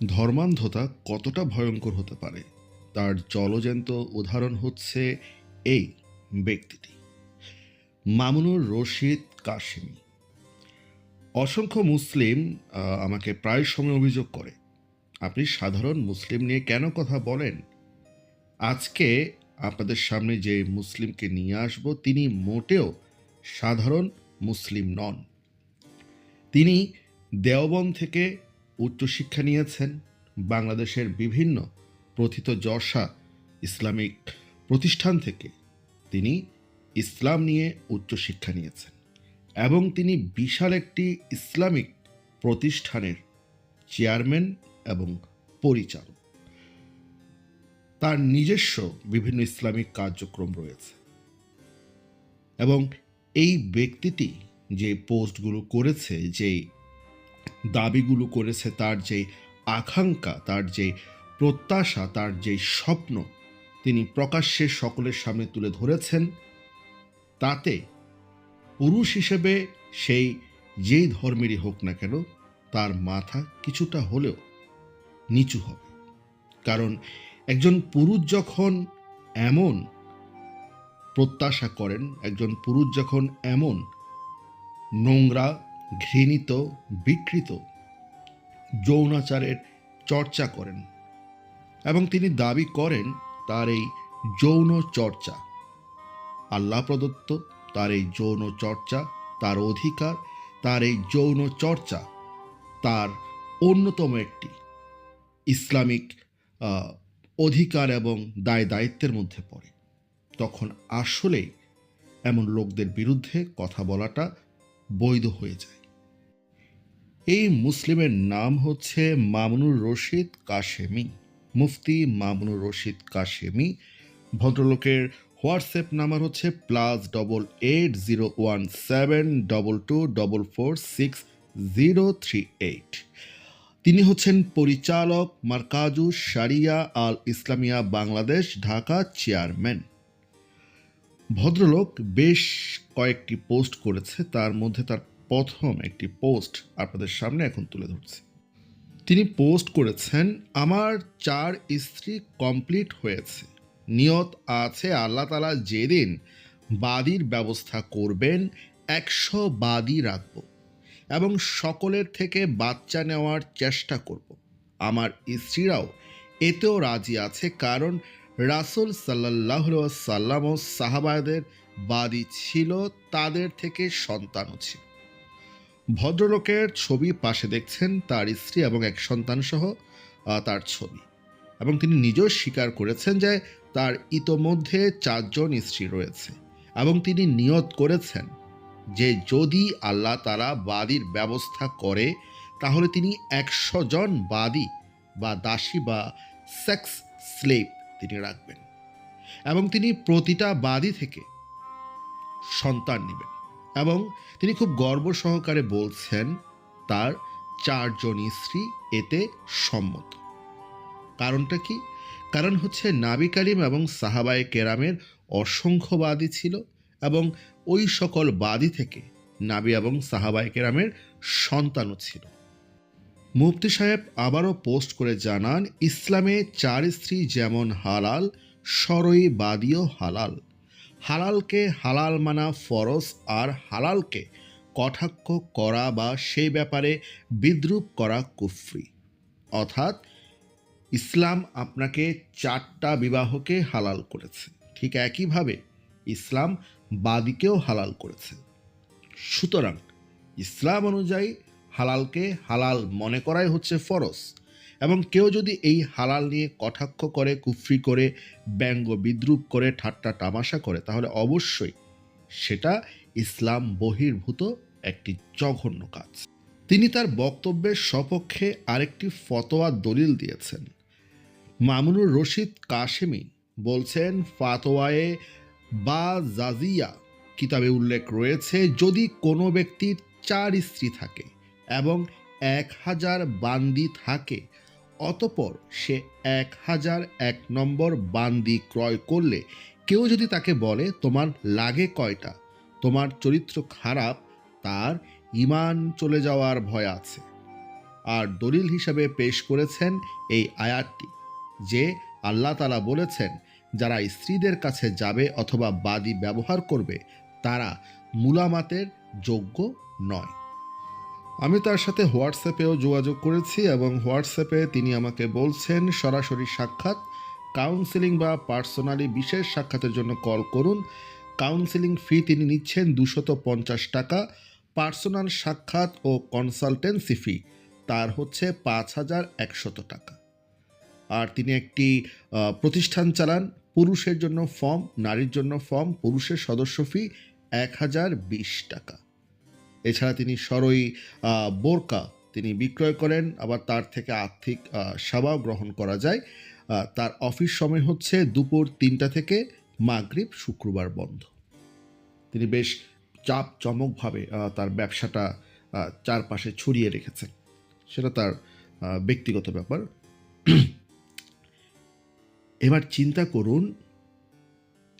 ধর্মান্ধতা কতটা ভয়ঙ্কর হতে পারে, তার জলজ্যান্ত উদাহরণ হচ্ছে এই ব্যক্তিটি। মামুনুর রশিদ কাশিমি। অসংখ্য মুসলিম আমাকে প্রায় সময় অভিযোগ করে। আপনি সাধারণ মুসলিম নিয়ে কেন কথা বলেন? আজকে আপনাদের সামনে যে মুসলিমকে নিয়ে আসব, তিনি মোটেও সাধারণ মুসলিম নন। তিনি দেওবন থেকে উচ্চশিক্ষা নিয়েছেন। বাংলাদেশের বিভিন্ন প্রথিত যশা ইসলামিক প্রতিষ্ঠান থেকে তিনি ইসলাম নিয়ে উচ্চশিক্ষা নিয়েছেন এবং তিনি বিশাল একটি ইসলামিক প্রতিষ্ঠানের চেয়ারম্যান এবং পরিচালক। তার নিজস্ব বিভিন্ন ইসলামিক কার্যক্রম রয়েছে এবং এই ব্যক্তিটি যে পোস্টগুলো করেছে, যে দাবিগুলো করেছে তার যে আকাঙ্ক্ষা, তার যে প্রত্যাশা, তার যে স্বপ্ন তিনি প্রকাশ্যে সকলের সামনে তুলে ধরেছেন, তাতে পুরুষ হিসেবে সেই যেই ধর্মেরই হোক না কেন তার মাথা কিছুটা হলেও নিচু হবে। কারণ একজন পুরুষ যখন এমন প্রত্যাশা করেন, একজন পুরুষ যখন এমন নোংরা ঘৃণিত, বিকৃত। যৌনাচারের চর্চা করেন এবং তিনি দাবি করেন তার এই যৌন চর্চা। আল্লাহ প্রদত্ত তার এই যৌন চর্চা, তার অধিকার, তার এই যৌন চর্চা, তার অন্যতম একটি ইসলামিক অধিকার এবং দায় দায়িত্বের মধ্যে পড়ে। তখন আসলেই এমন লোকদের বিরুদ্ধে কথা বলাটা বৈধ হয়ে যায়। এই মুসলিমের নাম হচ্ছে মামুনুর রশিদ কাশেমি। মুফতি মামুনুর রশিদ কাশেমি। ভদ্রলোকের হোয়াটসঅ্যাপ নাম্বার হচ্ছে plus double eight zero one seven double two double four six zero three eight. তিনি হচ্ছেন পরিচালক মার্কাজু শারিয়া আল ইসলামিয়া বাংলাদেশ ঢাকা চেয়ারম্যান। ভদ্রলোক বেশ কয়েকটি পোস্ট করেছে, তার মধ্যে তার প্রথম একটি পোস্ট আপনাদের সামনে এখন তুলে ধরছে। তিনি পোস্ট করেছেন, আমার চার স্ত্রী কমপ্লিট হয়েছে, নিয়ত আছে আল্লাহ তালা যেদিন বাদির ব্যবস্থা করবেন, একশো বাদি রাখব এবং সকলের থেকে বাচ্চা নেওয়ার চেষ্টা করব। আমার স্ত্রীরাও এতেও রাজি আছে, কারণ রাসুল সাল্লাহ সাল্লাম ও সাহাবায়দের বাদী ছিল তাদের থেকে সন্তানও ছিল। ভদ্রলোকের ছবি পাশে দেখছেন তার স্ত্রী এবং এক সন্তান সহ তার ছবি। এবং তিনি নিজেও স্বীকার করেছেন যে তার ইতোমধ্যে চারজন স্ত্রী রয়েছে এবং তিনি নিয়ত করেছেন যে যদি আল্লাহ তারা বাদীর ব্যবস্থা করে, তাহলে তিনি একশো জন বাদী বা দাসী বা সেক্স স্লেভ তিনি রাখবেন এবং তিনি প্রতিটা বাদী থেকে সন্তান নেবেন এবং তিনি খুব গর্ব সহকারে বলছেন, তার চারজন স্ত্রী এতে সম্মত। কারণটা কি? কারণ হচ্ছে নাবি কারিম এবং সাহাবায়ে কেরামের অসংখ্য বাদী ছিল এবং ওই সকল বাদী থেকে নাবি এবং সাহাবায়ে কেরামের সন্তানও ছিল। মুফতি সাহেব আবারও পোস্ট করে জানান, ইসলামে চার স্ত্রী যেমন হালাল, সরই বাদীও হালাল। হালালকে হালাল মানা ফরজ আর হালালকে কটাক্ষ করা বা সেই ব্যাপারে বিদ্রুপ করা কুফরি। অর্থাৎ, ইসলাম আপনাকে চারটা বিবাহকে হালাল করেছে। ঠিক একইভাবে ইসলাম বাদীকেও হালাল করেছে। সুতরাং, ইসলাম অনুযায়ী হালালকে হালাল মনে করাই হচ্ছে ফরজ। এবং কেউ যদি এই হালাল নিয়ে কটাক্ষ করে, কুফরি করে, ব্যঙ্গ বিদ্রুপ করে, ঠাট্টা তামাশা করে, তাহলে অবশ্যই সেটা ইসলাম বহির্ভূত একটি জঘন্য কাজ। তিনি তার বক্তব্যের সপক্ষে আরেকটি ফতোয়া দলিল দিয়েছেন। মামুনুর রশিদ কাশেমি বলছেন, ফাতোয়ায়ে বা জাজিয়া কিতাবে উল্লেখ রয়েছে, যদি কোনো ব্যক্তির চার স্ত্রী থাকে এবং এক হাজার বান্দি থাকে, অতপর সে এক হাজার এক নম্বর বান্দি ক্রয় করলে কেউ যদি তাকে বলে, তোমার লাগে কয়টা? তোমার চরিত্র খারাপ, তার ইমান চলে যাওয়ার ভয় আছে। আর দলিল হিসাবে পেশ করেছেন এই আয়াতটি, যে আল্লাহ তালা বলেছেন, যারা স্ত্রীদের কাছে যাবে অথবা বাদী ব্যবহার করবে, তারা মুলামাতের যোগ্য নয়। আমি তার সাথে হোয়াটসঅ্যাপেও যোগাযোগ করেছি এবং হোয়াটসঅ্যাপে তিনি আমাকে বলছেন, সরাসরি সাক্ষাৎ, কাউন্সেলিং বা পার্সোনালি বিশেষ সাক্ষাতের জন্য কল করুন। কাউন্সেলিং ফি তিনি নিচ্ছেন দুশত পঞ্চাশ টাকা, পার্সোনাল সাক্ষাৎ ও কনসালটেন্সি ফি, তার হচ্ছে পাঁচ হাজার একশত টাকা। আর তিনি একটি প্রতিষ্ঠান চালান, পুরুষের জন্য ফর্ম, নারীর জন্য ফর্ম, পুরুষের সদস্য ফি এক হাজার বিশ টাকা। এছাড়া তিনি সরই বোরকা তিনি বিক্রয় করেন। আবার তার থেকে আর্থিক সেবাও গ্রহণ করা যায়। তার অফিস সময় হচ্ছে দুপুর তিনটা থেকে মাগরিব শুক্রবার বন্ধ। তিনি বেশ চাপ চমকভাবে তার ব্যবসাটা চারপাশে ছড়িয়ে রেখেছেন। সেটা তার ব্যক্তিগত ব্যাপার। এবার চিন্তা করুন,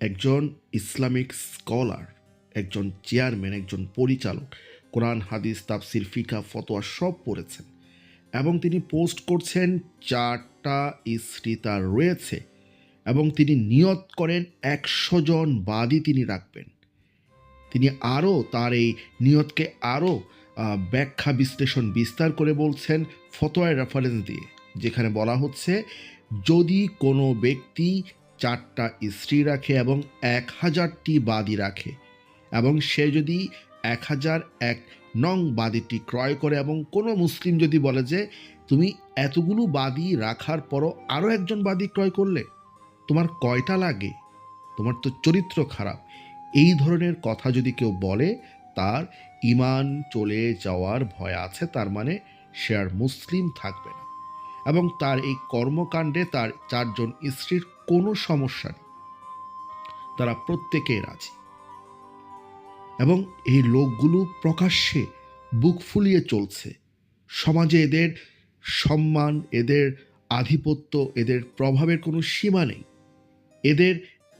একজন ইসলামিক স্কলার একজন চেয়ারম্যান, একজন পরিচালক, কোরআন, হাদিস, তাফসির ফিকা ফতোয়া সব পড়েছেন এবং তিনি পোস্ট করছেন চারটা স্ত্রী তার রয়েছে এবং তিনি নিয়ত করেন একশো জন বাদী তিনি রাখবেন। তিনি আরও তার এই নিয়তকে আরও ব্যাখ্যা বিশ্লেষণ বিস্তার করে বলছেন ফতোয়ার রেফারেন্স দিয়ে, যেখানে বলা হচ্ছে, যদি কোনো ব্যক্তি চারটা স্ত্রী রাখে এবং এক হাজারটি বাদী রাখে এবং সে যদি এক হাজার এক নং বাদীটি ক্রয় করে এবং কোনো মুসলিম যদি বলে যে, তুমি এতগুলো বাদী রাখার পরও আরও একজন বাদী ক্রয় করলে? তোমার কয়টা লাগে? তোমার তো চরিত্র খারাপ। এই ধরনের কথা যদি কেউ বলে, তার ইমান চলে যাওয়ার ভয় আছে, তার মানে সে আর মুসলিম থাকবে না। এবং তার এই কর্মকাণ্ডে তার চারজন স্ত্রীর কোনো সমস্যা নেই। তারা প্রত্যেকেই রাজি। এবং এই লোকগুলো প্রকাশ্যে বুক ফুলিয়ে চলছে। সমাজে এদের সম্মান, এদের আধিপত্য, এদের প্রভাবের কোনো সীমা নেই। এদের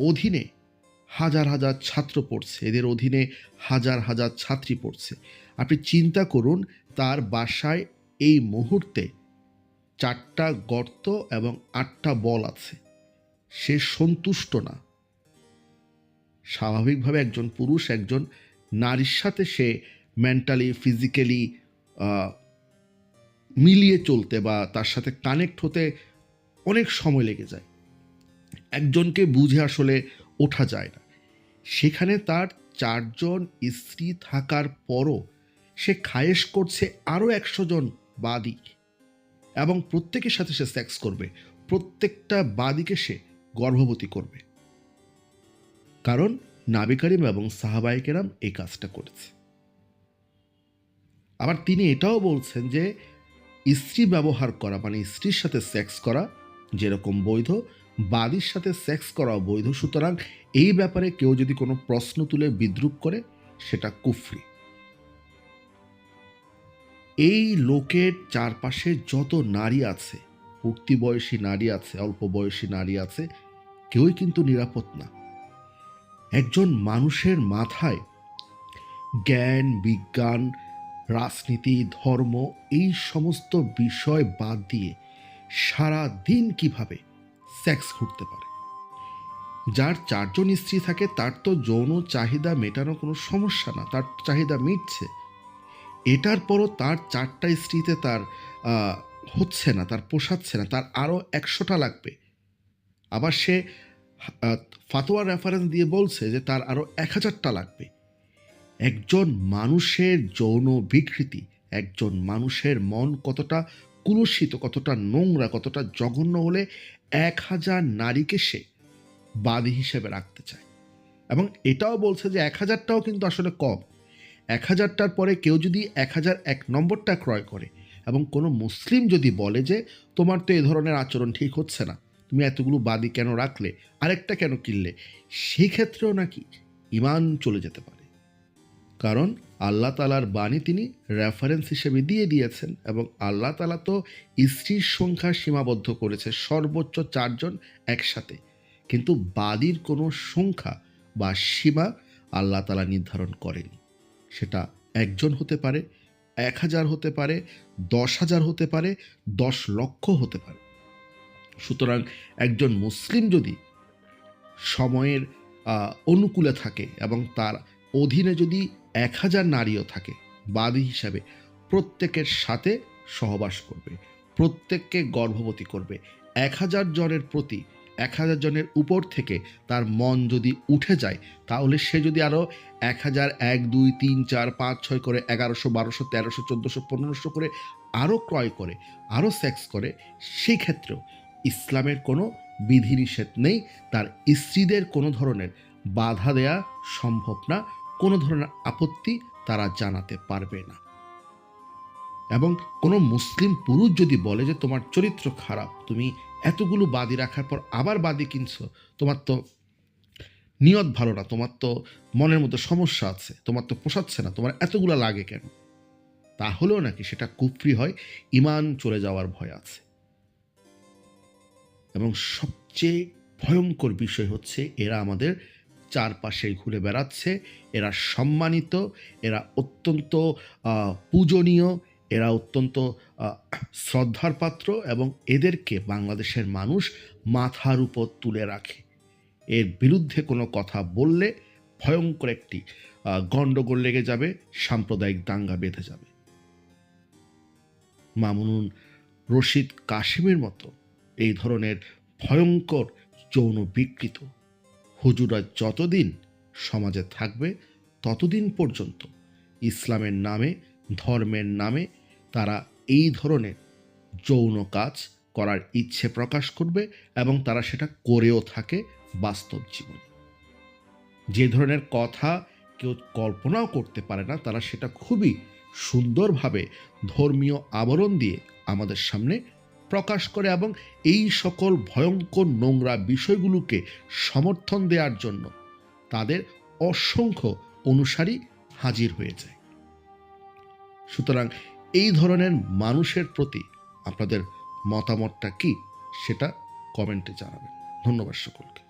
অধীনে হাজার হাজার ছাত্র পড়ছে, এদের অধীনে হাজার হাজার ছাত্রী পড়ছে। আপনি চিন্তা করুন, তার বাসায় এই মুহূর্তে চারটা গর্ত এবং আটটা বল আছে। সে সন্তুষ্ট না। স্বাভাবিকভাবে একজন পুরুষ, একজন নারীর সাথে সে মেন্টালি ফিজিক্যালি মিলিয়ে চলতে বা তার সাথে কানেক্ট হতে অনেক সময় লেগে যায়। একজনকে বুঝে আসলে ওঠা যায় না। সেখানে তার চারজন স্ত্রী থাকার পরও সে খায়েশ করছে আরও একশো জন বাদী এবং প্রত্যেকের সাথে সে সেক্স করবে। প্রত্যেকটা বাদীকে সে গর্ভবতী করবে। কারণ নাবি করিম এবং সাহাবাইকেরাম এই কাজটা করেছে। আবার তিনি এটাও বলছেন যে, স্ত্রী ব্যবহার করা মানে স্ত্রীর সাথে সেক্স করা যেরকম বৈধ, বাদীর সাথে সেক্স করাও বৈধ। সুতরাং এই ব্যাপারে কেউ যদি কোনো প্রশ্ন তুলে বিদ্রুপ করে, সেটা কুফরি। এই লোকের চারপাশে যত নারী আছে উক্তি বয়সী নারী আছে, অল্প বয়সী নারী আছে, কেউই কিন্তু নিরাপদ না। একজন মানুষের মাথায় জ্ঞান, বিজ্ঞান, রাজনীতি, ধর্ম এই সমস্ত বিষয় বাদ দিয়ে সারা দিন কীভাবে সেক্স ঘুরতে পারে? যার চারজন স্ত্রী থাকে, তার তো যৌন চাহিদা মেটানো কোনো সমস্যা না, তার চাহিদা মিটছে। এটার পরও তার চারটা স্ত্রীতে তার হচ্ছে না, তার পোষাচ্ছে না, তার আরও একশোটা লাগবে। আবার সে ফাতোয়া রেফারেন্স দিয়ে বলছে যে তার আরও এক হাজারটা লাগবে। একজন মানুষের যৌন বিকৃতি, একজন মানুষের মন কতটা কুলসিত, কতটা নোংরা, কতটা জঘন্য হলে এক হাজার নারীকে সে বাদী হিসেবে রাখতে চায়। এবং এটাও বলছে যে এক হাজারটাও কিন্তু আসলে কম। এক হাজারটার পরে কেউ যদি এক হাজার এক নম্বরটা ক্রয় করে এবং কোনো মুসলিম যদি বলে যে তোমার তো এ ধরনের আচরণ ঠিক হচ্ছে না তুমি এতগুলো বাদী কেন রাখলে? আরেকটা কেন কিনলে? সেক্ষেত্রেও নাকি ইমান চলে যেতে পারে। কারণ আল্লাহ তালার বাণী তিনি রেফারেন্স হিসেবে দিয়ে দিয়েছেন এবং আল্লাহ তালা তো স্ত্রীর সংখ্যা সীমাবদ্ধ করেছে সর্বোচ্চ চারজন একসাথে। কিন্তু বাদীর কোনো সংখ্যা বা সীমা আল্লাহ তালা নির্ধারণ করেনি। সেটা একজন হতে পারে, এক হাজার হতে পারে, দশ হাজার হতে পারে, দশ লক্ষ হতে পারে। সুতরাং একজন মুসলিম যদি সময়ের অনুকূলে থাকে এবং তার অধীনে যদি এক হাজার নারীও থাকে, বাদী হিসাবে প্রত্যেকের সাথে সহবাস করবে, প্রত্যেককে গর্ভবতী করবে। এক হাজার জনের প্রতি, এক হাজার জনের উপর থেকে তার মন যদি উঠে যায়, তাহলে সে যদি আরও এক হাজার এক, দুই, তিন, চার, পাঁচ, ছয় করে, এগারোশো, বারোশো, তেরোশো, চোদ্দোশো, পনেরোশো করে আরও ক্রয় করে আরও সেক্স করে, সেই ক্ষেত্রেও ইসলামের কোনো বিধিনিষেধ নেই, তার স্ত্রীদের কোনো ধরনের বাধা দেয়া সম্ভব না, কোনো ধরনের আপত্তি তারা জানাতে পারবে না। এবং কোনো মুসলিম পুরুষ যদি বলে যে, তোমার চরিত্র খারাপ, তুমি এতগুলো বাদি রাখার পর আবার বাদি কিনছো, তোমার তো নিয়ত ভালো না, তোমার তো মনের মধ্যে সমস্যা আছে, তোমার তো পোষাচ্ছে না, তোমার এতগুলো লাগে কেন? তাহলেও নাকি সেটা কুফরি হয় ইমান চলে যাওয়ার ভয় আছে। এবং সবচেয়ে ভয়ঙ্কর বিষয় হচ্ছে এরা আমাদের চারপাশে ঘুরে বেড়াচ্ছে, এরা সম্মানিত, এরা অত্যন্ত পূজনীয়, এরা অত্যন্ত শ্রদ্ধার পাত্র এবং এদেরকে বাংলাদেশের মানুষ মাথার উপর তুলে রাখে। এর বিরুদ্ধে কোনো কথা বললে ভয়ঙ্কর একটি গণ্ডগোল লেগে যাবে, সাম্প্রদায়িক দাঙ্গা বেঁধে যাবে। মামুনুন রশিদ কাশিমের মতো এই ধরনের ভয়ঙ্কর যৌন বিকৃত। হুজুরা যতদিন সমাজে থাকবে, ততদিন পর্যন্ত ইসলামের নামে, ধর্মের নামে তারা এই ধরনের যৌন কাজ করার ইচ্ছে প্রকাশ করবে এবং তারা সেটা করেও থাকে বাস্তব জীবনে। যে ধরনের কথা কেউ কল্পনাও করতে পারে না, তারা সেটা খুবই সুন্দরভাবে ধর্মীয় আবরণ দিয়ে আমাদের সামনে প্রকাশ করে এবং এই সকল ভয়ঙ্কর নোংরা বিষয়গুলোকে সমর্থন দেওয়ার জন্য তাদের অসংখ্য অনুসারী হাজির হয়ে যায় সুতরাং এই ধরনের মানুষের প্রতি আপনাদের মতামতটা কি সেটা কমেন্টে জানাবেন। ধন্যবাদ সকলকে।